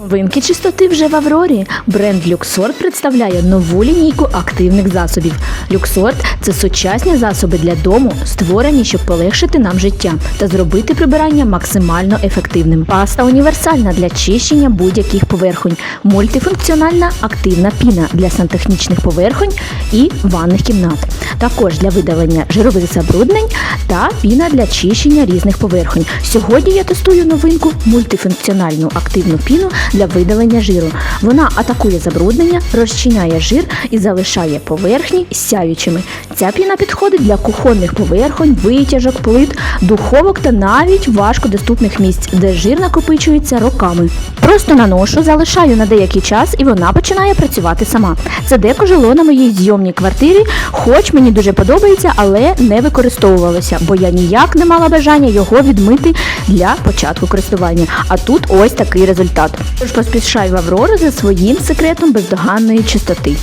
Новинки чистоти вже в Аврорі. Бренд Люксорт представляє нову лінійку активних засобів. Люксорт це сучасні засоби для дому, створені, щоб полегшити нам життя та зробити прибирання максимально ефективним. Паста універсальна для чищення будь-яких поверхонь, мультифункціональна активна піна для сантехнічних поверхонь і ванних кімнат. Також для видалення жирових забруднень та піна для чищення різних поверхонь. Сьогодні я тестую новинку мультифункціональну активну піну для видалення жиру. Вона атакує забруднення, розчиняє жир і залишає поверхні сяючими. Ця піна підходить для кухонних поверхонь, витяжок, плит, духовок та навіть важкодоступних місць, де жир накопичується роками. Просто наношу, залишаю на деякий час і вона починає працювати сама. Це деко жило на моїй зйомній квартирі, хоч мені дуже подобається, але не використовувалося, бо я ніяк не мала бажання його відмити для початку користування. А тут ось такий результат. Тож поспішаю в Аврору за своїм секретом бездоганної чистоти.